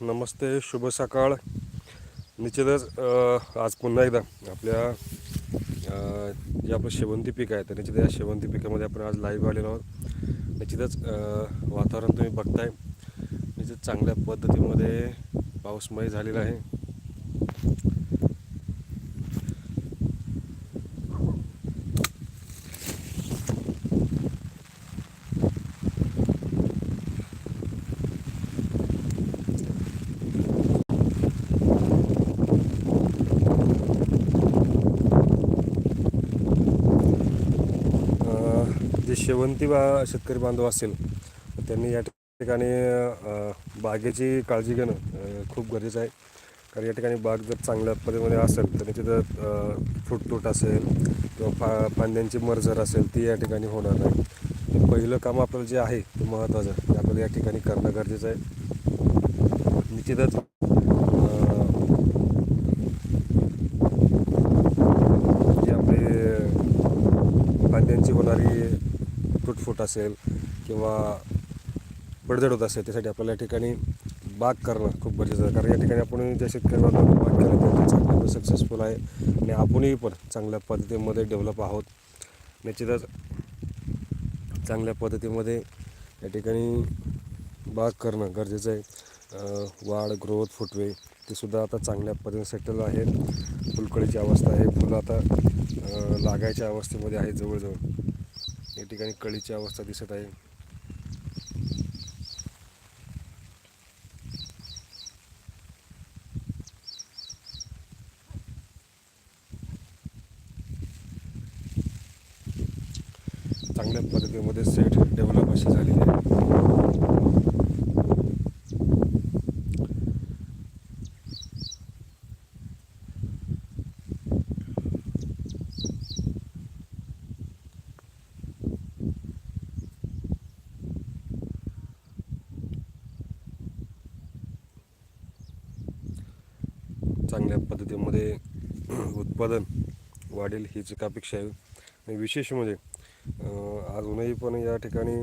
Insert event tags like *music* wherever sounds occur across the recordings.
नमस्ते शुभ सकाळ. निश्चितच आज पुन्हा एकदा आपल्या जे आपलं शेवंती पीक आहे तर निश्चित या शेवंती पिकामध्ये आपण आज लाईव्ह आलेलो आहोत. निश्चितच वातावरण तुम्ही बघताय. निश्चित चांगल्या पद्धतीमध्ये पाऊसमय झालेला आहे अ, जे शेवंती बा शेतकरी बांधव असेल तर त्यांनी या ठिकाणी बागेची काळजी घेणं खूप गरजेचं आहे. कारण या ठिकाणी बाग जर चांगल्या पद्धतीमध्ये असेल तर तिथं फुटतूट असेल किंवा फा फांद्यांची मरझर असेल ती या ठिकाणी होणार नाही. पहिलं काम आपल्याला जे आहे ते महत्त्वाचं ते आपल्याला या ठिकाणी करणं गरजेचं आहे. निश्चितच जे आपले फांद्यांची होणारी तुटफूट असेल किंवा पडझड होत असेल त्यासाठी आपल्याला या ठिकाणी बाग करणं खूप गरजेचं आहे. कारण या ठिकाणी आपण ज्या शेतकऱ्यांना बाग केलं तर चांगलं सक्सेसफुल आहे आणि आपणही पण चांगल्या पद्धतीमध्ये डेव्हलप आहोत. निश्चितच चांगल्या पद्धतीमध्ये या ठिकाणी बाग करणं गरजेचं आहे. वाढ ग्रोथ फुटवे ते सुद्धा आता चांगल्या पद्धतीने सेटल आहेत. फुलकळीची अवस्था आहे. फुलं आता लागायच्या अवस्थेमध्ये आहे जवळजवळ. ठिकाणी कळीची अवस्था दिसत आहे. चांगल्या पद्धतीमध्ये सेट डेव्हलप अशी झालेली आहे. चांगल्या पद्धतीमध्ये *clears throat* उत्पादन वाढेल हीच एक अपेक्षा आहे. आणि विशेष म्हणजे अजूनही पण या ठिकाणी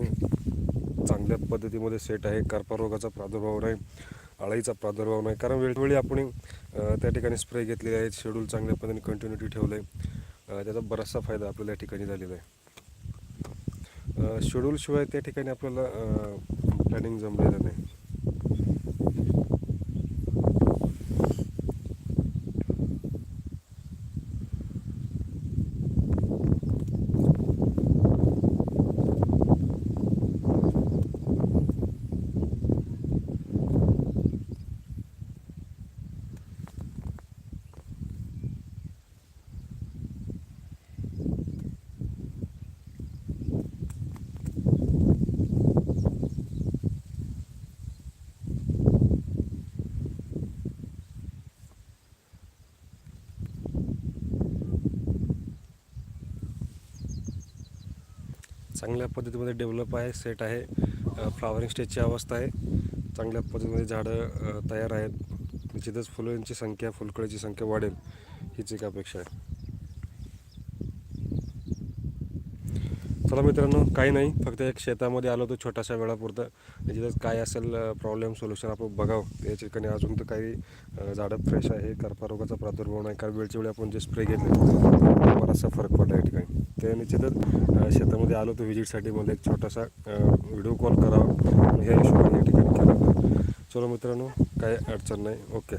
चांगल्या पद्धतीमध्ये सेट आहे. करपा रोगाचा प्रादुर्भाव नाही अळीचा प्रादुर्भाव नाही. कारण वेळोवेळी आपण त्या ठिकाणी स्प्रे घेतलेले आहेत शेड्यूल चांगल्या पद्धतीने कंटिन्युटी ठेवलं आहे त्याचा बराचसा फायदा आपल्याला या ठिकाणी झालेला आहे. शेड्यूलशिवाय त्या ठिकाणी आपल्याला प्लॅनिंग जमलेलं नाही. चांगल्या पद्धतीमध्ये डेव्हलप आहे सेट आहे. फ्लावरिंग स्टेजची अवस्था आहे. चांगल्या पद्धतीमध्ये झाडं तयार आहेत. निश्चितच फुलांची संख्या फुलकळीची संख्या वाढेल हीच एक अपेक्षा आहे. चला मित्रांनो काही नाही. फक्त एक शेतामध्ये आलो होतो छोटासा वेळापुरतं. निश्चितच काय असेल प्रॉब्लेम सोल्युशन आपण बघावं. या ठिकाणी अजून तर काही झाडं फ्रेश आहे. करपा रोगाचा प्रादुर्भाव नाही. कारण वेळच्या वेळी आपण जे स्प्रे घेतले बराचसा फरक पडला या ठिकाणी. ते निश्चितच शेतामध्ये आलो होतो व्हिजिटसाठी मला एक छोटासा व्हिडिओ कॉल करावा. ह्या हिशोबाने या ठिकाणी केला. चलो मित्रांनो काही अडचण नाही. ओके